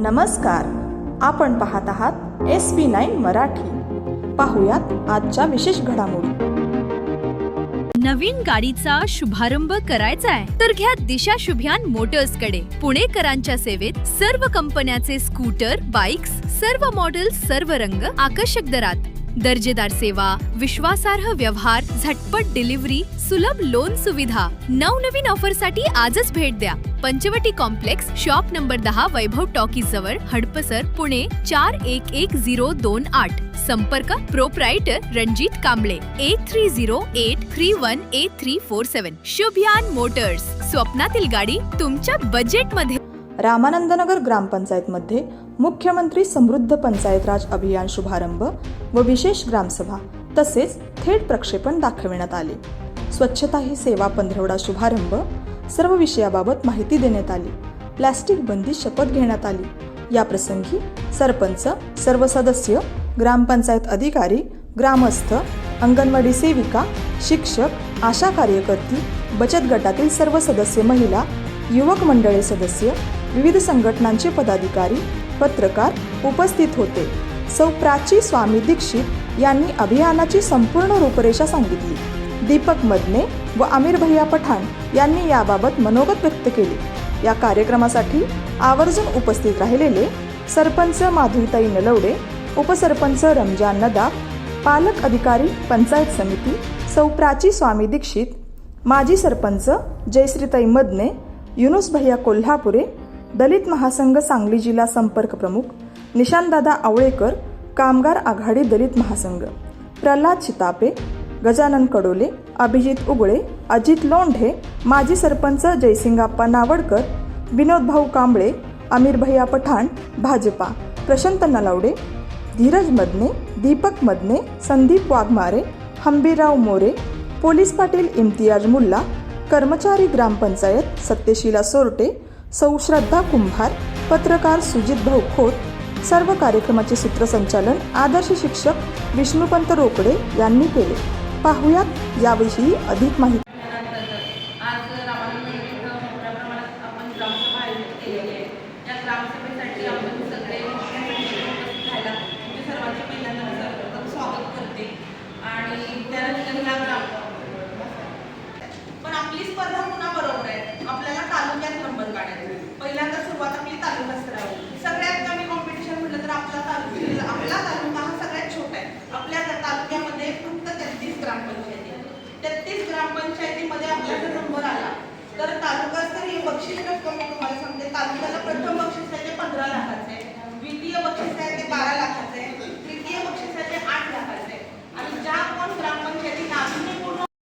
नमस्कार. आपण पाहत आहात एस पी नाईन मराठी. पाहुयात आजच्या विशेष घडामोडी. नवीन गाडीचा शुभारंभ करायचा आहे तर घ्या दिशा शुभ्यान मोटर्सकडे. पुणेकरांच्या सेवेत सर्व कंपन्याचे स्कूटर बाईक्स सर्व मॉडेल सर्व रंग आकर्षक दरात. दर्जेदार सेवा विश्वासार्ह व्यवहार झटपट डिलिव्हरी सुलभ लोन सुविधा. नवनवीन ऑफरसाठी आजच भेट द्या. पंचवटी कॉम्प्लेक्स शॉप नंबर दहा वैभव टॉकीज जवळ हडपसर पुणे चार एक एक झिरो दोन आठ. संपर्क proprietor Ranjit Kamble. Eight three zero eight three one eight three four seven. Shubhayan motors. स्वप्नातील गाडी तुमच्या बजेटमध्ये रामानंदनगर ग्रामपंचायतमध्ये मुख्यमंत्री समृद्ध पंचायत राज अभियान शुभारंभ व विशेष ग्रामसभा तसेच थेट प्रक्षेपण दाखविण्यात आले. स्वच्छता ही सेवा पंधरवडा शुभारंभ सर्व विषयाबाबत माहिती देण्यात आली. प्लॅस्टिक बंदी शपथ घेण्यात आली. याप्रसंगी सरपंच सर्व सदस्य ग्रामपंचायत अधिकारी ग्रामस्थ अंगणवाडी सेविका शिक्षक आशा कार्यकर्ती बचत गटातील सर्व सदस्य महिला युवक मंडळे सदस्य विविध संघटनांचे पदाधिकारी पत्रकार उपस्थित होते. सौ प्राची स्वामी दीक्षित यांनी अभियानाची संपूर्ण रूपरेषा सांगितली. दीपक मदने व आमिर भैया पठाण यांनी याबाबत मनोगत व्यक्त केले. या कार्यक्रमासाठी आवर्जून उपस्थित राहिलेले सरपंच माधुरीताई नलवडे उपसरपंच रमजान नदाब पालक अधिकारी पंचायत समिती सौ प्राची स्वामी दीक्षित माजी सरपंच जयश्रीताई मदने युनुस भैया कोल्हापुरे दलित महासंघ सांगली जिल्हा संपर्क प्रमुख निशांतदादा आवळेकर कामगार आघाडी दलित महासंघ प्रल्हाद चितापे गजानन कडोले अभिजित उगळे अजित लोंढे माजी सरपंच जयसिंगाप्पा नावडकर विनोद भाऊ कांबळे अमीर भैया पठाण भाजपा प्रशांत नलावडे धीरज मदने दीपक मदने संदीप वाघमारे हंबीराव मोरे पोलीस पाटील इम्तियाज मुल्ला कर्मचारी ग्रामपंचायत सत्यशीला सोरटे सौ श्रद्धा कुंभार पत्रकार सुजित भाऊ खोत सर्व कार्यक्रमाचे सूत्रसंचालन आदर्श शिक्षक विष्णुपंत रोकडे यांनी केले. पाहुयात याविषयी अधिक माहिती. पण आपली स्पर्धा पुन्हा बरोबर आहे. आपल्याला तालुक्यात काढायचं. पहिल्यांदा सुरुवात आपली तालुकाच स्तरावर सगळ्यात कमी कॉम्पिटिशन म्हटलं तर आपला तालुका. आपला तालुका हा सगळ्यात छोटा आहे. आपल्या तालुक्यामध्ये फक्त तेहतीस ग्रामपंचायती तेहतीस ग्रामपंचायतीमध्ये आपला जर नंबर आला. तर तालुकास्तरीय